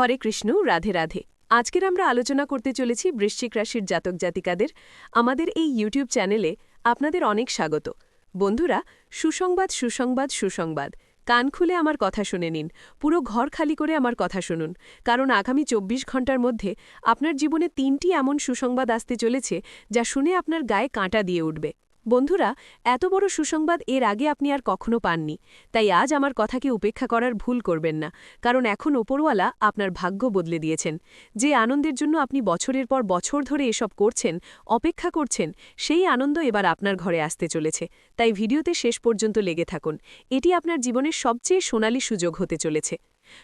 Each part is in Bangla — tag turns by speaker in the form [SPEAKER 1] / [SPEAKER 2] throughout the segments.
[SPEAKER 1] হরে কৃষ্ণ, রাধে রাধে। আজকের আমরা আলোচনা করতে চলেছি বৃশ্চিক রাশির জাতক জাতিকাদের। আমাদের এই ইউটিউব চ্যানেলে আপনাদের অনেক স্বাগত। বন্ধুরা, সুসংবাদ সুসংবাদ সুসংবাদ। কান খুলে আমার কথা শুনে নিন। পুরো ঘর খালি করে আমার কথা শুনুন। কারণ আগামী চব্বিশ ঘণ্টার মধ্যে আপনার জীবনে তিনটি এমন সুসংবাদ আসতে চলেছে যা শুনে আপনার গায়ে কাঁটা দিয়ে উঠবে। বন্ধুরা, এত বড় সুসংবাদ এর আগে আপনি আর কখনো পাননি, তাই আজ আমার কথাকে উপেক্ষা করার ভুল করবেন না, কারণ এখন ওপরওয়ালা আপনার ভাগ্য বদলে দিয়েছেন। যে আনন্দের জন্য আপনি বছরের পর বছর ধরে এসব করছেন, অপেক্ষা করছেন, সেই আনন্দ এবার আপনার ঘরে আসতে চলেছে, তাই ভিডিওতে শেষ পর্যন্ত লেগে থাকুন, এটি আপনার জীবনের সবচেয়ে সোনালি সুযোগ হতে চলেছে।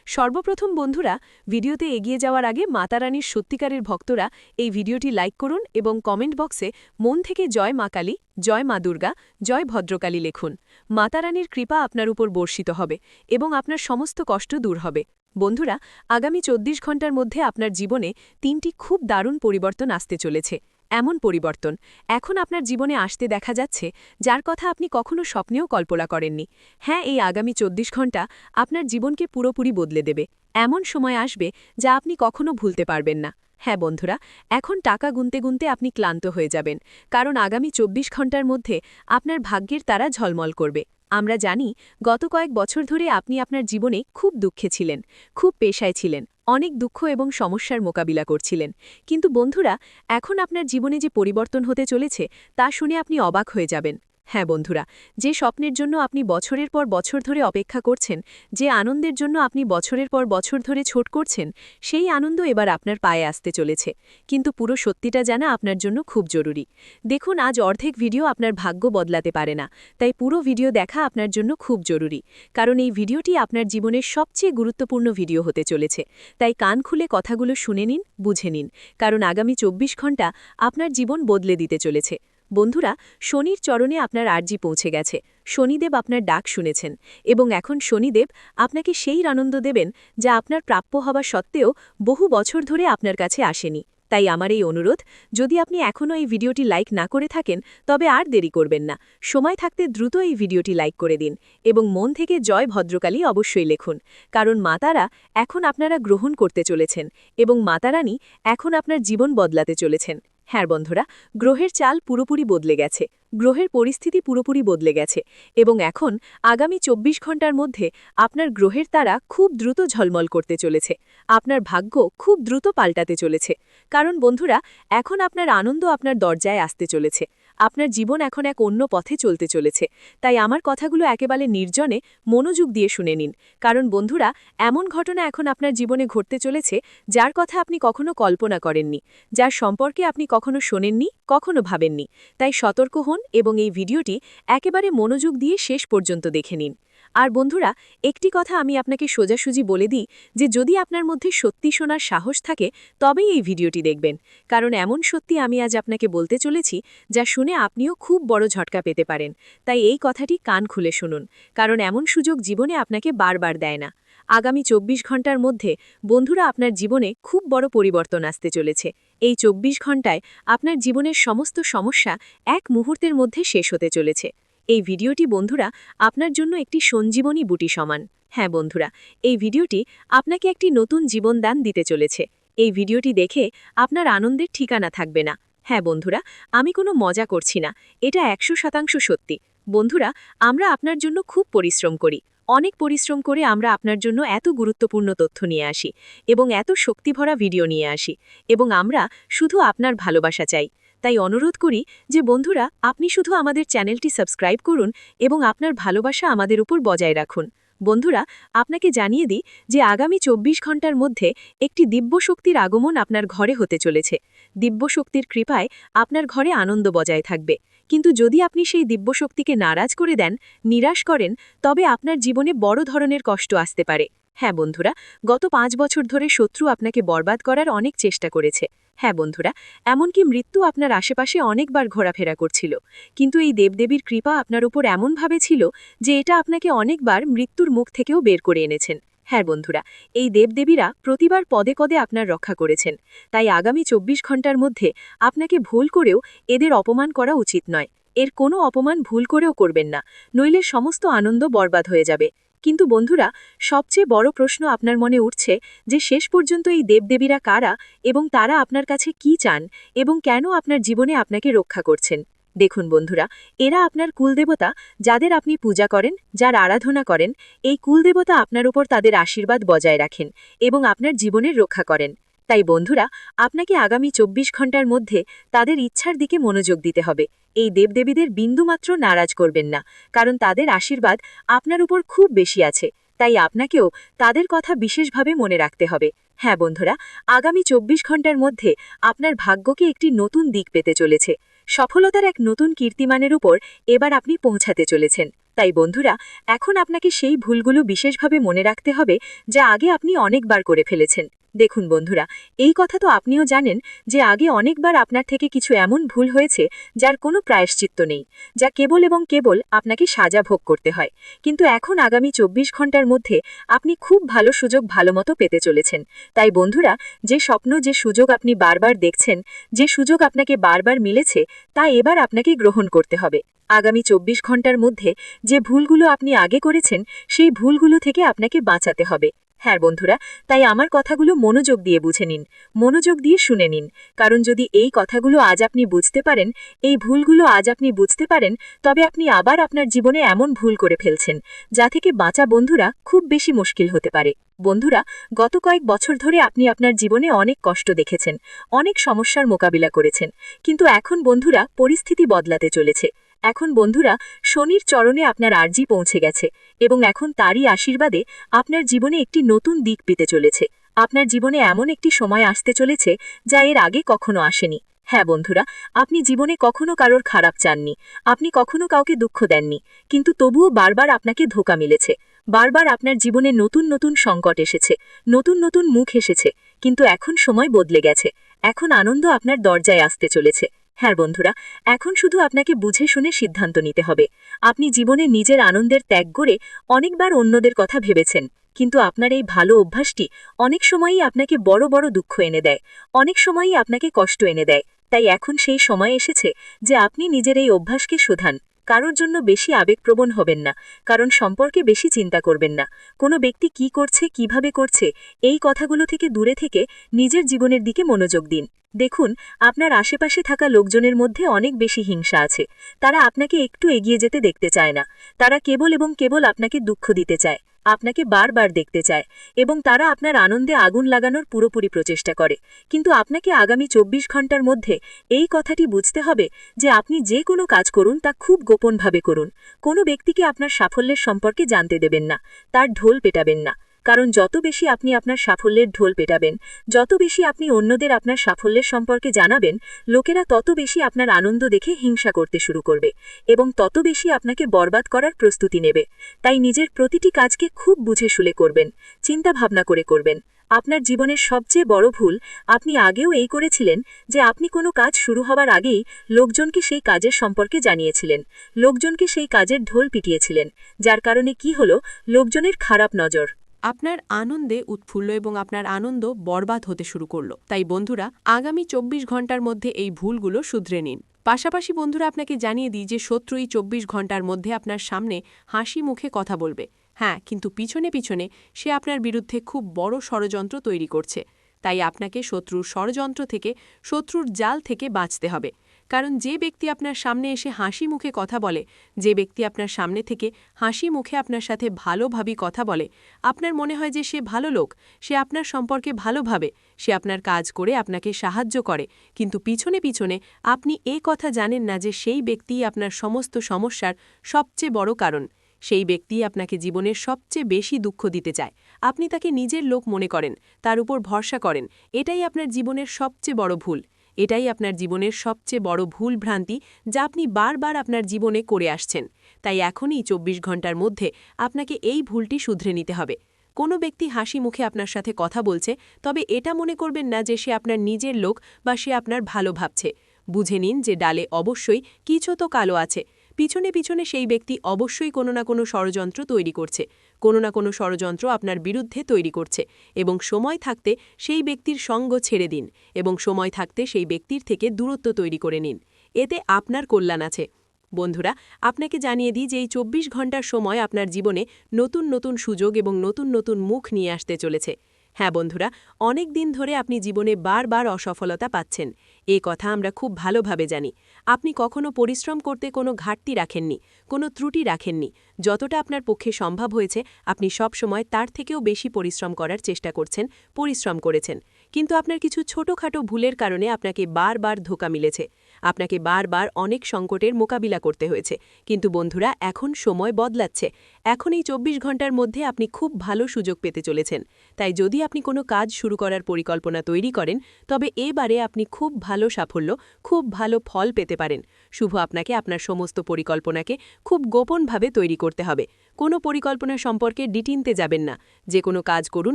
[SPEAKER 1] সর্বপ্রথম বন্ধুরা, ভিডিওতে এগিয়ে যাওয়ার আগে মাতারানীর সত্যিকারের ভক্তরা এই ভিডিওটি লাইক করুন এবং কমেন্ট বক্সে মন থেকে জয় মা কালী, জয় মা দুর্গা, জয় ভদ্রকালী লিখুন। মাতারানীর কৃপা আপনার উপর বর্ষিত হবে এবং আপনার সমস্ত কষ্ট দূর হবে। বন্ধুরা, আগামী চব্বিশ ঘণ্টার মধ্যে আপনার জীবনে তিনটি খুব দারুণ পরিবর্তন আসতে চলেছে। এমন পরিবর্তন এখন আপনার জীবনে আসতে দেখা যাচ্ছে যার কথা আপনি কখনো স্বপ্নেও কল্পনা করেননি। হ্যাঁ এই আগামী চব্বিশ ঘণ্টা আপনার জীবনকে পুরোপুরি বদলে দেবে। এমন সময় আসবে যা আপনি কখনো ভুলতে পারবেন না। হ্যাঁ বন্ধুরা, এখন টাকা গুনতে গুনতে আপনি ক্লান্ত হয়ে যাবেন, কারণ আগামী চব্বিশ ঘণ্টার মধ্যে আপনার ভাগ্যের তারা ঝলমল করবে। আমরা জানি, গত কয়েক বছর ধরে আপনি আপনার জীবনে খুব দুঃখে ছিলেন, খুব পেশায় ছিলেন। অনেক দুঃখ এবং সমস্যার মোকাবিলা করছিলেন। কিন্তু বন্ধুরা, এখন আপনার জীবনে যে পরিবর্তন হতে চলেছে, তা শুনে আপনি অবাক হয়ে যাবেন। হ্যাঁ বন্ধুরা, যে স্বপ্নের জন্য আপনি বছরের পর বছর ধরে অপেক্ষা করছেন, যে আনন্দের জন্য আপনি বছরের পর বছর ধরে ছোট করছেন, সেই আনন্দ এবার আপনার পায়ে আসতে চলেছে। কিন্তু পুরো সত্যিটা জানা আপনার জন্য খুব জরুরি। দেখুন, আজ অর্ধেক ভিডিও আপনার ভাগ্য বদলাতে পারে না, তাই পুরো ভিডিও দেখা আপনার জন্য খুব জরুরি। কারণ এই ভিডিওটি আপনার জীবনের সবচেয়ে গুরুত্বপূর্ণ ভিডিও হতে চলেছে। তাই কান খুলে কথাগুলো শুনে নিন, বুঝে নিন। কারণ আগামী চব্বিশ ঘণ্টা আপনার জীবন বদলে দিতে চলেছে। বন্ধুরা, শনির চরণে আপনার আর্জি পৌঁছে গেছে। শনিদেব আপনার ডাক শুনেছেন এবং এখন শনিদেব আপনাকে সেই আনন্দ দেবেন যা আপনার প্রাপ্য হওয়া সত্ত্বেও বহু বছর ধরে আপনার কাছে আসেনি। তাই আমার এই অনুরোধ, যদি আপনি এখনও এই ভিডিওটি লাইক না করে থাকেন, তবে আর দেরি করবেন না। সময় থাকতে দ্রুত এই ভিডিওটি লাইক করে দিন এবং মন থেকে জয় ভদ্রকালী অবশ্যই লেখুন, কারণ মাতারা এখন আপনারা গ্রহণ করতে চলেছেন এবং মাতারানী এখন আপনার জীবন বদলাতে চলেছেন। হ্যাঁ বন্ধুরা, গ্রহের চাল পুরোপুরি বদলে গেছে। গ্রহের পরিস্থিতি পুরোপুরি বদলে গেছে এবং এখন আগামী চব্বিশ ঘণ্টার মধ্যে আপনার গ্রহের তারা খুব দ্রুত ঝলমল করতে চলেছে। আপনার ভাগ্য খুব দ্রুত পাল্টাতে চলেছে। কারণ বন্ধুরা, এখন আপনার আনন্দ আপনার দরজায় আসতে চলেছে। আপনার জীবন এখন এক অন্য পথে চলতে চলেছে, তাই আমার কথাগুলো একেবারে নির্জনে মনোযোগ দিয়ে শুনে নিন। কারণ বন্ধুরা, এমন ঘটনা এখন আপনার জীবনে ঘটতে চলেছে, যার কথা আপনি কখনো কল্পনা করেননি, যার সম্পর্কে আপনি কখনো শোনেননি, কখনো ভাবেননি। তাই সতর্ক হন এবং এই ভিডিওটি একেবারে মনোযোগ দিয়ে শেষ পর্যন্ত দেখে নিন। আর বন্ধুরা, একটি কথা আমি আপনাকে সোজাসুজি বলে দিই যে যদি আপনার মধ্যে সত্যি শোনার সাহস থাকে, তবেই এই ভিডিওটি দেখবেন। কারণ এমন সত্যি আমি আজ আপনাকে বলতে চলেছি যা শুনে আপনিও খুব বড় ঝটকা পেতে পারেন। তাই এই কথাটি কান খুলে শুনুন, কারণ এমন সুযোগ জীবনে আপনাকে বারবার দেয় না। আগামী চব্বিশ ঘণ্টার মধ্যে বন্ধুরা আপনার জীবনে খুব বড় পরিবর্তন আসতে চলেছে। এই চব্বিশ ঘন্টায় আপনার জীবনের সমস্ত সমস্যা এক মুহূর্তের মধ্যে শেষ হতে চলেছে। এই ভিডিওটি বন্ধুরা আপনার জন্য একটি সঞ্জীবনী বুটি সমান। হ্যাঁ বন্ধুরা, এই ভিডিওটি আপনাকে একটি নতুন জীবনদান দিতে চলেছে। এই ভিডিওটি দেখে আপনার আনন্দের ঠিকানা থাকবে না। হ্যাঁ বন্ধুরা, আমি কোনো মজা করছি না, এটা একশো শতাংশ সত্যি। বন্ধুরা, আমরা আপনার জন্য খুব পরিশ্রম করি। অনেক পরিশ্রম করে আমরা আপনার জন্য এত গুরুত্বপূর্ণ তথ্য নিয়ে আসি এবং এত শক্তিভরা ভিডিও নিয়ে আসি এবং আমরা শুধু আপনার ভালোবাসা চাই। তাই অনুরোধ করি যে বন্ধুরা, আপনি শুধু আমাদের চ্যানেলটি সাবস্ক্রাইব করুন এবং আপনার ভালোবাসা আমাদের উপর বজায় রাখুন। বন্ধুরা, আপনাকে জানিয়ে দিই যে আগামী চব্বিশ ঘণ্টার মধ্যে একটি দিব্য শক্তির আগমন আপনার ঘরে হতে চলেছে। দিব্য শক্তির কৃপায় আপনার ঘরে আনন্দ বজায় থাকবে। কিন্তু যদি আপনি সেই দিব্যশক্তিকে নারাজ করে দেন, নিরাশ করেন, তবে আপনার জীবনে বড় ধরনের কষ্ট আসতে পারে। হ্যাঁ বন্ধুরা, গত পাঁচ বছর ধরে শত্রু আপনাকে বরবাদ করার অনেক চেষ্টা করেছে। হ্যাঁ বন্ধুরা, এমনকি মৃত্যু আপনার আশেপাশে অনেকবার ঘোরাফেরা করছিল। কিন্তু এই দেবদেবীর কৃপা আপনার উপর এমনভাবে ছিল যে এটা আপনাকে অনেকবার মৃত্যুর মুখ থেকেও বের করে এনেছেন। হ্যাঁ বন্ধুরা, এই দেবদেবীরা প্রতিবার পদে পদে আপনার রক্ষা করেছেন। তাই আগামী চব্বিশ ঘণ্টার মধ্যে আপনাকে ভুল করেও এদের অপমান করা উচিত নয়। এর কোনো অপমান ভুল করেও করবেন না। নইলে সমস্ত আনন্দ বরবাদ হয়ে যাবে।
[SPEAKER 2] কিন্তু বন্ধুরা, সবচেয়ে বড় প্রশ্ন আপনার মনে উঠছে যে শেষ পর্যন্ত এই দেবদেবীরা কারা এবং তারা আপনার কাছে কি চান এবং কেন আপনার জীবনে আপনাকে রক্ষা করছেন? দেখুন বন্ধুরা, এরা আপনার কুলদেবতা যাদের আপনি পূজা করেন, যার আরাধনা করেন, এই কুলদেবতা আপনার উপর তাদের আশীর্বাদ বজায় রাখেন এবং আপনার জীবনের রক্ষা করেন। তাই বন্ধুরা, আপনাকে আগামী চব্বিশ ঘণ্টার মধ্যে তাদের ইচ্ছার দিকে মনোযোগ দিতে হবে। এই দেবদেবীদের বিন্দুমাত্র নারাজ করবেন না, কারণ তাদের আশীর্বাদ আপনার উপর খুব বেশি আছে। তাই আপনাকেও তাদের কথা বিশেষভাবে মনে রাখতে হবে। হ্যাঁ বন্ধুরা, আগামী চব্বিশ ঘণ্টার মধ্যে আপনার ভাগ্যকে একটি নতুন দিক পেতে চলেছে। সফলতার এক নতুন কীর্তিমানের উপর এবার আপনি পৌঁছাতে চলেছেন। তাই বন্ধুরা, এখন আপনাকে সেই ভুলগুলো বিশেষভাবে মনে রাখতে হবে যা আগে আপনি অনেকবার করে ফেলেছেন। দেখুন বন্ধুরা, এই কথা তো আপনিও জানেন যে আগে অনেকবার আপনার থেকে কিছু এমন ভুল হয়েছে যার কোনো প্রায়শ্চিত্ত নেই, যা কেবল এবং কেবল আপনাকে সাজা ভোগ করতে হয়। কিন্তু এখন আগামী চব্বিশ ঘণ্টার মধ্যে আপনি খুব ভালো সুযোগ ভালোমতো পেতে চলেছেন। তাই বন্ধুরা, যে স্বপ্ন, যে সুযোগ আপনি বারবার দেখছেন, যে সুযোগ আপনাকে বারবার মিলেছে, তা এবার আপনাকে গ্রহণ করতে হবে। আগামী চব্বিশ ঘণ্টার মধ্যে যে ভুলগুলো আপনি আগে করেছেন, সেই ভুলগুলো থেকে আপনাকে বাঁচাতে হবে। হ্যাঁ বন্ধুরা, তাই আমার কথাগুলো মনোযোগ দিয়ে বুঝে নিন, মনোযোগ দিয়ে শুনে নিন। কারণ যদি এই কথাগুলো আজ আপনি বুঝতে পারেন, এই ভুলগুলো আজ আপনি বুঝতে পারেন, তবে আপনি আবার আপনার জীবনে এমন ভুল করে ফেলছেন, যা থেকে বাঁচা বন্ধুরা খুব বেশি মুশকিল হতে পারে। বন্ধুরা, গত কয়েক বছর ধরে আপনি আপনার জীবনে অনেক কষ্ট দেখেছেন, অনেক সমস্যার মোকাবিলা করেছেন, কিন্তু এখন বন্ধুরা পরিস্থিতি বদলাতে চলেছে। এখন বন্ধুরা, শনির চরণে আপনার আর্জি পৌঁছে গেছে এবং এখন তারই আশীর্বাদে আপনার জীবনে একটি নতুন দিক পেতে চলেছে। আপনার জীবনে এমন একটি সময় আসতে চলেছে যা এর আগে কখনো আসেনি। হ্যাঁ বন্ধুরা, আপনি জীবনে কখনো কারোর খারাপ চাননি, আপনি কখনো কাউকে দুঃখ দেননি, কিন্তু তবুও বারবার আপনাকে ধোকা মিলেছে। বারবার আপনার জীবনে নতুন নতুন সংকট এসেছে, নতুন নতুন মুখ এসেছে, কিন্তু এখন সময় বদলে গেছে, এখন আনন্দ আপনার দরজায় আসতে চলেছে। হ্যাঁ বন্ধুরা, এখন শুধু আপনাকে বুঝে শুনে সিদ্ধান্ত নিতে হবে। আপনি জীবনে নিজের আনন্দের ত্যাগ করে অনেকবার অন্যদের কথা ভেবেছেন, কিন্তু আপনার এই ভালো অভ্যাসটি অনেক সময়ই আপনাকে বড় বড় দুঃখ এনে দেয়, অনেক সময়ই আপনাকে কষ্ট এনে দেয়। তাই এখন সেই সময় এসেছে যে আপনি নিজের এই অভ্যাসকে শোধান। কারোর জন্য বেশি আবেগপ্রবণ হবেন না, কারণ সম্পর্কে বেশি চিন্তা করবেন না। কোনো ব্যক্তি কি করছে, কীভাবে করছে, এই কথাগুলো থেকে দূরে থেকে নিজের জীবনের দিকে মনোযোগ দিন। দেখুন, আপনার আশেপাশে থাকা লোকজনের মধ্যে অনেক বেশি হিংসা আছে। তারা আপনাকে একটু এগিয়ে যেতে দেখতে চায় না। তারা কেবল এবং কেবল আপনাকে দুঃখ দিতে চায়। আপনাকে বারবার দেখতে চায় এবং তারা আপনার আনন্দে আগুন লাগানোর পুরোপুরি প্রচেষ্টা করে। কিন্তু আপনাকে আগামী চব্বিশ ঘণ্টার মধ্যে এই কথাটি বুঝতে হবে যে আপনি যে কোনো কাজ করুন তা খুব গোপনভাবে করুন। কোনো ব্যক্তিকে আপনার সাফল্যের সম্পর্কে জানতে দেবেন না। তার ঢোল পেটাবেন না। কারণ যত বেশি আপনি আপনার সাফল্যের ঢোল পেটাবেন, যত বেশি আপনি অন্যদের আপনার সাফল্যের সম্পর্কে জানাবেন, লোকেরা তত বেশি আপনার আনন্দ দেখে হিংসা করতে শুরু করবে এবং তত বেশি আপনাকে বরবাদ করার প্রস্তুতি নেবে। তাই নিজের প্রতিটি কাজকে খুব বুঝে শুলে করবেন, চিন্তা ভাবনা করে করবেন। আপনার জীবনের সবচেয়ে বড় ভুল, আপনি আগেও এই করেছিলেন যে আপনি কোনো কাজ শুরু হবার আগেই লোকজনকে সেই কাজের সম্পর্কে জানিয়েছিলেন, লোকজনকে সেই কাজের ঢোল পিটিয়েছিলেন, যার কারণে কি হল, লোকজনের খারাপ নজর।
[SPEAKER 1] আপনার আনন্দে উৎফুল্ল এবং আপনার আনন্দ বরবাদ হতে শুরু করল। তাই বন্ধুরা, আগামী চব্বিশ ঘণ্টার মধ্যে এই ভুলগুলো শুধরে নিন। পাশাপাশি বন্ধুরা, আপনাকে জানিয়ে দিই যে শত্রু এই চব্বিশ ঘণ্টার মধ্যে আপনার সামনে হাসি মুখে কথা বলবে। হ্যাঁ কিন্তু পিছনে পিছনে সে আপনার বিরুদ্ধে খুব বড় ষড়যন্ত্র তৈরি করছে। তাই আপনাকে শত্রুর ষড়যন্ত্র থেকে, শত্রুর জাল থেকে বাঁচতে হবে। কারণ যে ব্যক্তি আপনার সামনে এসে হাসি মুখে কথা বলে, যে ব্যক্তি আপনার সামনে থেকে হাসি মুখে আপনার সাথে ভালোভাবে কথা বলে, আপনার মনে হয় যে সে ভালো লোক, সে আপনার সম্পর্কে ভালোভাবে সে আপনার কাজ করে, আপনাকে সাহায্য করে, কিন্তু পিছনে পিছনে আপনি এ কথা জানেন না যে সেই ব্যক্তিই আপনার সমস্ত সমস্যার সবচেয়ে বড় কারণ। সেই ব্যক্তি আপনাকে জীবনের সবচেয়ে বেশি দুঃখ দিতে চায়। আপনি তাকে নিজের লোক মনে করেন, তার উপর ভরসা করেন, এটাই আপনার জীবনের সবচেয়ে বড় ভুল। এটাই আপনার জীবনের সবচেয়ে বড় ভুল ভ্রান্তি যা আপনি বারবার আপনার জীবনে করে আসছেন। তাই এখনই চব্বিশ ঘণ্টার মধ্যে আপনাকে এই ভুলটি শুধরে নিতে হবে। কোনো ব্যক্তি হাসি মুখে আপনার সাথে কথা বলছে, তবে এটা মনে করবেন না যে সে আপনার নিজের লোক বা সে আপনার ভালো ভাবছে। বুঝে নিন যে ডালে অবশ্যই কিছু তো কালো আছে। পিছনে পিছনে সেই ব্যক্তি অবশ্যই কোনো না কোনো ষড়যন্ত্র তৈরি করছে। কোনো না কোনো ষড়যন্ত্র আপনার বিরুদ্ধে তৈরি করছে এবং সময় থাকতে সেই ব্যক্তির সঙ্গ ছেড়ে দিন এবং সময় থাকতে সেই ব্যক্তির থেকে দূরত্ব তৈরি করে নিন। এতে আপনার কল্যাণ আছে। বন্ধুরা, আপনাকে জানিয়ে দিই যে এই চব্বিশ ঘণ্টার সময় আপনার জীবনে নতুন নতুন সুযোগ এবং নতুন নতুন মুখ নিয়ে আসতে চলেছে। হ্যাঁ বন্ধুরা, অনেক দিন ধরে আপনি জীবনে বারবার অসফলতা পাচ্ছেন। এ কথা আমরা খুব ভালোভাবে জানি। আপনি কখনো পরিশ্রম করতে কোনো ঘাটতি রাখেননি, কোনো ত্রুটি রাখেননি। যতটা আপনার পক্ষে সম্ভব হয়েছে, আপনি সব সময় তার থেকেও বেশি পরিশ্রম করার চেষ্টা করছেন, পরিশ্রম করেছেন। কিন্তু আপনার কিছু ছোটখাটো ভুলের কারণে আপনাকে বারবার ধোকা মিলেছে। আপনাকে বারবার অনেক সংকটের মোকাবিলা করতে হয়েছে। কিন্তু বন্ধুরা, এখন সময় বদলাচ্ছে। এখন এই চব্বিশ ঘণ্টার মধ্যে আপনি খুব ভালো সুযোগ পেতে চলেছেন। তাই যদি আপনি কোনো কাজ শুরু করার পরিকল্পনা তৈরি করেন, তবে এবারে আপনি খুব ভালো সাফল্য, খুব ভালো ফল পেতে পারেন। শুভ আপনাকে, আপনার সমস্ত পরিকল্পনাকে খুব গোপনভাবে তৈরি করতে হবে। কোনো পরিকল্পনা সম্পর্কে ডিটিনতে যাবেন না। যে কোনো কাজ করুন,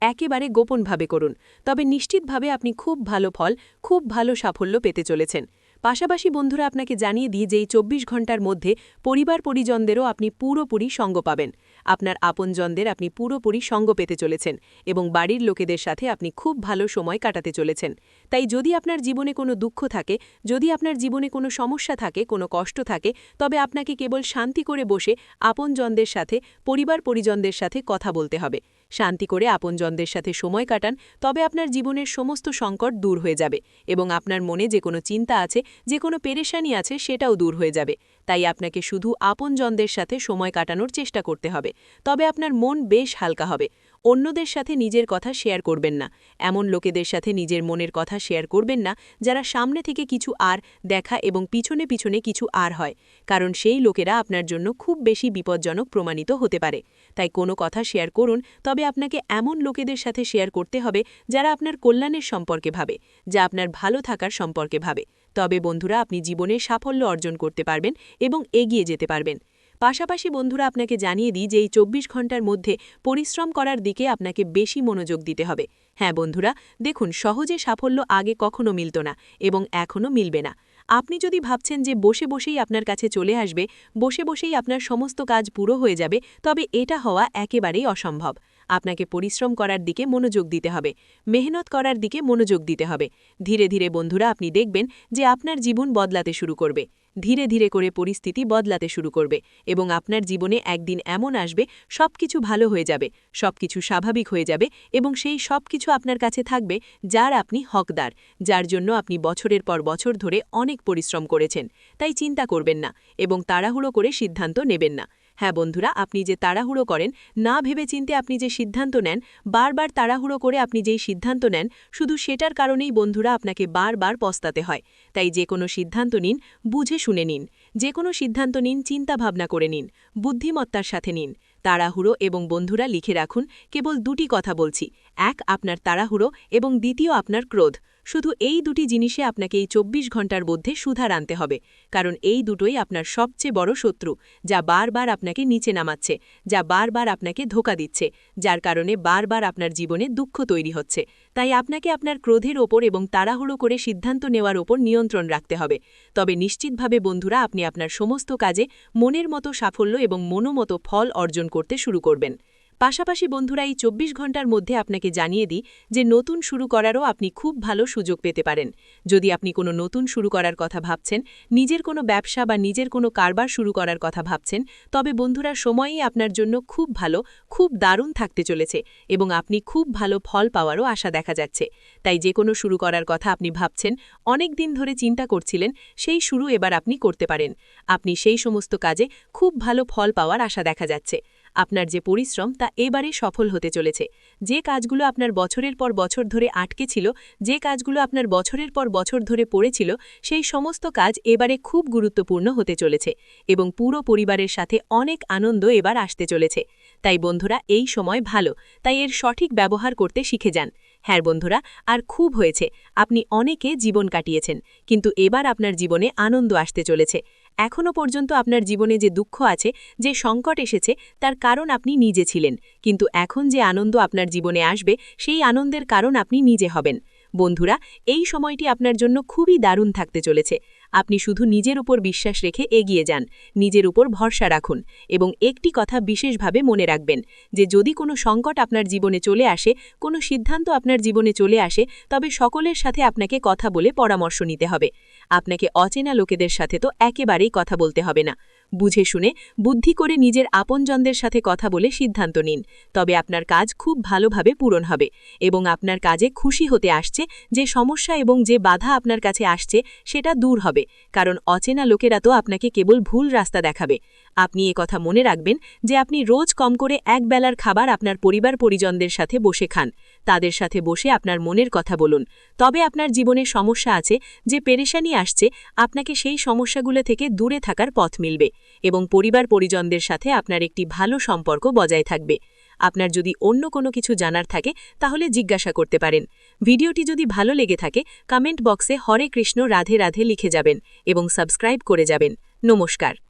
[SPEAKER 1] একেবারে গোপনভাবে করুন। তবে নিশ্চিতভাবে আপনি খুব ভালো ফল, খুব ভালো সাফল্য পেতে চলেছেন। পাশাপাশি বন্ধুরা আপনাকে জানিয়ে দিই যে এই চব্বিশ ঘণ্টার মধ্যে পরিবার পরিজনদেরও আপনি পুরোপুরি সঙ্গ পাবেন। আপনার আপনজনদের আপনি পুরোপুরি সঙ্গ পেতে চলেছেন এবং বাড়ির লোকেদের সাথে আপনি খুব ভালো সময় কাটাতে চলেছেন। তাই যদি আপনার জীবনে কোনো দুঃখ থাকে, যদি আপনার জীবনে কোনো সমস্যা থাকে, কোনো কষ্ট থাকে, তবে আপনাকে কেবল শান্তি করে বসে আপনজনদের সাথে, পরিবার পরিজনদের সাথে কথা বলতে হবে। শান্তি করে আপনজনদের সাথে সময় কাটান, তবে আপনার জীবনের সমস্ত সংকট দূর হয়ে যাবে এবং আপনার মনে যে কোনো চিন্তা আছে, যে কোনো পেরেশানি আছে, সেটাও দূর হয়ে যাবে। তাই আপনাকে শুধু আপনজনদের সাথে সময় কাটানোর চেষ্টা করতে হবে, তবে আপনার মন বেশ হালকা হবে। অন্যদের সাথে নিজের কথা শেয়ার করবেন না। এমন লোকেদের সাথে নিজের মনের কথা শেয়ার করবেন না, যারা সামনে থেকে কিছু আর দেখা এবং পিছনে পিছনে কিছু আর হয়, কারণ সেই লোকেরা আপনার জন্য খুব বেশি বিপজ্জনক প্রমাণিত হতে পারে। তাই কোনো কথা শেয়ার করুন, তবে আপনাকে এমন লোকেদের সাথে শেয়ার করতে হবে যারা আপনার কল্যাণের সম্পর্কে ভাবে, যা আপনার ভালো থাকার সম্পর্কে ভাবে। তবে বন্ধুরা, আপনি জীবনে সাফল্য অর্জন করতে পারবেন এবং এগিয়ে যেতে পারবেন। পাশাপাশি বন্ধুরা, আপনাকে জানিয়ে দিই যে এই চব্বিশ ঘণ্টার মধ্যে পরিশ্রম করার দিকে আপনাকে বেশি মনোযোগ দিতে হবে। হ্যাঁ বন্ধুরা, দেখুন, সহজে সাফল্য আগে কখনো মিলত না এবং এখনও মিলবে না। আপনি যদি ভাবছেন যে বসে বসেই আপনার কাছে চলে আসবে, বসে বসেই আপনার সমস্ত কাজ পুরো হয়ে যাবে, তবে এটা হওয়া একেবারেই অসম্ভব। আপনাকে পরিশ্রম করার দিকে মনোযোগ দিতে হবে, মেহনত করার দিকে মনোযোগ দিতে হবে। ধীরে ধীরে বন্ধুরা আপনি দেখবেন যে আপনার জীবন বদলাতে শুরু করবে। ধীরে ধীরে করে পরিস্থিতি বদলাতে শুরু করবে এবং আপনার জীবনে একদিন এমন আসবে সব কিছু ভালো হয়ে যাবে সব কিছু স্বাভাবিক হয়ে যাবে এবং সেই সব কিছু আপনার কাছে থাকবে যার আপনি হকদার, যার জন্য আপনি বছরের পর বছর ধরে অনেক পরিশ্রম করেছেন। তাই চিন্তা করবেন না এবং তাড়াহুড়ো করে সিদ্ধান্ত নেবেন না। হ্যাঁ বন্ধুরা, আপনি যে তাড়াহুড়ো করেন, না ভেবে চিনতে আপনি যে সিদ্ধান্ত নেন, বারবার তাড়াহুড়ো করে আপনি যেই সিদ্ধান্ত নেন, শুধু সেটার কারণেই বন্ধুরা আপনাকে বারবার পস্তাতে হয়। তাই যে কোনো সিদ্ধান্ত নিন, বুঝে শুনে নিন। যে কোনো সিদ্ধান্ত নিন, চিন্তা ভাবনা করে নিন, বুদ্ধিমত্তার সাথে নিন। তাড়াহুড়ো এবং বন্ধুরা লিখে রাখুন, কেবল দুটি কথা বলছি। এক, আপনার তাড়াহুড়ো এবং দ্বিতীয়, আপনার ক্রোধ। শুধু এই দুটি জিনিসে আপনাকে এই চব্বিশ ঘণ্টার মধ্যে সুধার আনতে হবে, কারণ এই দুটোই আপনার সবচেয়ে বড় শত্রু, যা বারবার আপনাকে নিচে নামাচ্ছে, যা বারবার আপনাকে ধোকা দিচ্ছে, যার কারণে বারবার আপনার জীবনে দুঃখ তৈরি হচ্ছে। তাই আপনাকে আপনার ক্রোধের ওপর এবং তাড়াহুড়ো করে সিদ্ধান্ত নেওয়ার ওপর নিয়ন্ত্রণ রাখতে হবে। তবে নিশ্চিতভাবে বন্ধুরা, আপনি আপনার সমস্ত কাজে মনের মতো সাফল্য এবং মনোমতো ফল অর্জন করতে শুরু করবেন। পাশাপাশি বন্ধুরা, এই চব্বিশ ঘণ্টার মধ্যে আপনাকে জানিয়ে দিই যে নতুন শুরু করারও আপনি খুব ভালো সুযোগ পেতে পারেন। যদি আপনি কোনো নতুন শুরু করার কথা ভাবছেন, নিজের কোনো ব্যবসা বা নিজের কোনো কারবার শুরু করার কথা ভাবছেন, তবে বন্ধুরা, সময়ই আপনার জন্য খুব ভালো, খুব দারুণ থাকতে চলেছে এবং আপনি খুব ভালো ফল পাওয়ারও আশা দেখা যাচ্ছে। তাই যে কোনো শুরু করার কথা আপনি ভাবছেন, অনেক দিন ধরে চিন্তা করছিলেন, সেই শুরু এবার আপনি করতে পারেন। আপনি সেই সমস্ত কাজে খুব ভালো ফল পাওয়ার আশা দেখা যাচ্ছে। আপনার যে পরিশ্রম তা এবারে সফল হতে চলেছে। যে কাজগুলো আপনার বছরের পর বছর ধরে আটকে ছিল, যে কাজগুলো আপনার বছরের পর বছর ধরে পড়েছিল সেই সমস্ত কাজ এবারে খুব গুরুত্বপূর্ণ হতে চলেছে এবং পুরো পরিবারের সাথে অনেক আনন্দ এবার আসতে চলেছে। তাই বন্ধুরা, এই সময় ভালো, তাই এর সঠিক ব্যবহার করতে শিখে যান। হ্যাঁ বন্ধুরা, আর খুব হয়েছে, আপনি অনেকে জীবন কাটিয়েছেন, কিন্তু এবার আপনার জীবনে আনন্দ আসতে চলেছে। এখনও পর্যন্ত আপনার জীবনে যে দুঃখ আছে, যে সংকট এসেছে, তার কারণ আপনি নিজে ছিলেন। কিন্তু এখন যে আনন্দ আপনার জীবনে আসবে, সেই আনন্দের কারণ আপনি নিজে হবেন। বন্ধুরা, এই সময়টি আপনার জন্য খুবই দারুণ থাকতে চলেছে।
[SPEAKER 2] আপনি শুধু নিজের উপর বিশ্বাস রেখে এগিয়ে যান, নিজের উপর ভরসা রাখুন এবং একটি কথা বিশেষভাবে মনে রাখবেন যে যদি কোনো সংকট আপনার জীবনে চলে আসে, কোনো সিদ্ধান্ত আপনার জীবনে চলে আসে, তবে সকলের সাথে আপনাকে কথা বলে পরামর্শ নিতে হবে। আপনাকে অচেনা লোকেদের সাথে তো একেবারেই কথা বলতে হবে না। বুঝে শুনে, বুদ্ধি করে নিজের আপনজনদের সাথে কথা বলে সিদ্ধান্ত নিন। তবে আপনার কাজ খুব ভালোভাবে পূরণ হবে এবং আপনার কাজে খুশি হতে আসছে যে সমস্যা এবং যে বাধা আপনার কাছে আসছে সেটা দূর হবে। কারণ অচেনা লোকেরা তো আপনাকে কেবল ভুল রাস্তা দেখাবে। আপনি এ কথা মনে রাখবেন যে আপনি রোজ কম করে এক বেলার খাবার আপনার পরিবার পরিজনদের সাথে বসে খান। তাদের সাথে বসে আপনার মনের কথা বলুন। তবে আপনার জীবনে সমস্যা আছে যে পেরেশানি আসছে, আপনাকে সেই সমস্যাগুলো থেকে দূরে থাকার পথ মিলবে এবং পরিবার পরিজনদের সাথে আপনার একটি ভালো সম্পর্ক বজায় থাকবে। আপনার যদি অন্য কোনো কিছু জানার থাকে, তাহলে জিজ্ঞাসা করতে পারেন। ভিডিওটি যদি ভালো লেগে থাকে, কমেন্ট বক্সে হরে কৃষ্ণ রাধে রাধে লিখে যাবেন এবং সাবস্ক্রাইব করে যাবেন। নমস্কার।